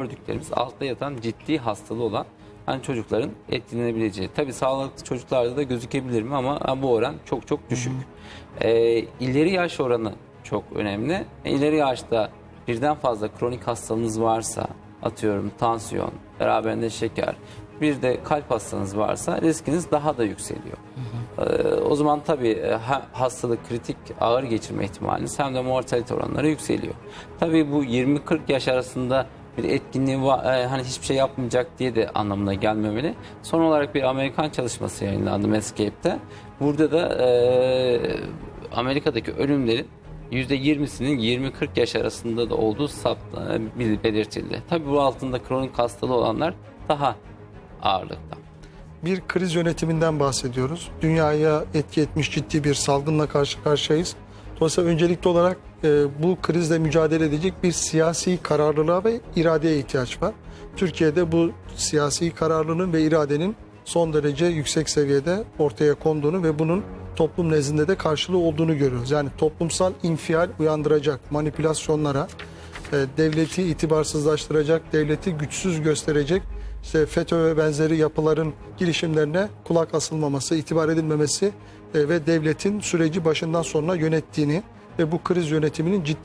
gördüklerimiz altta yatan ciddi hastalığı olan hani çocukların etkilenebileceği. Tabii sağlıklı çocuklarda da gözükebilir mi ama bu oran çok çok düşük. Ee, ileri yaş oranı çok önemli. İleri yaşta birden fazla kronik hastalığınız varsa atıyorum tansiyon, beraberinde şeker, bir de kalp hastanız varsa riskiniz daha da yükseliyor. Ee, o zaman tabii e, hem hastalık kritik ağır geçirme ihtimaliniz hem de mortalite oranları yükseliyor. Tabii bu 20-40 yaş arasında bir etkinliği e, hani hiçbir şey yapmayacak diye de anlamına gelmemeli. Son olarak bir Amerikan çalışması yayınlandı Medscape'te. Burada da e, Amerika'daki ölümlerin %20'sinin 20-40 yaş arasında da olduğu e, belirtildi. Tabii bu altında kronik hastalığı olanlar daha ağırlıkta. bir kriz yönetiminden bahsediyoruz. Dünyaya etki etmiş ciddi bir salgınla karşı karşıyayız. Dolayısıyla öncelikli olarak e, bu krizle mücadele edecek bir siyasi kararlılığa ve iradeye ihtiyaç var. Türkiye'de bu siyasi kararlılığın ve iradenin son derece yüksek seviyede ortaya konduğunu ve bunun toplum nezdinde de karşılığı olduğunu görüyoruz. Yani toplumsal infial uyandıracak manipülasyonlara, e, devleti itibarsızlaştıracak, devleti güçsüz gösterecek işte FETÖ ve benzeri yapıların girişimlerine kulak asılmaması, itibar edilmemesi e, ve devletin süreci başından sonuna yönettiğini ve bu kriz yönetiminin ciddi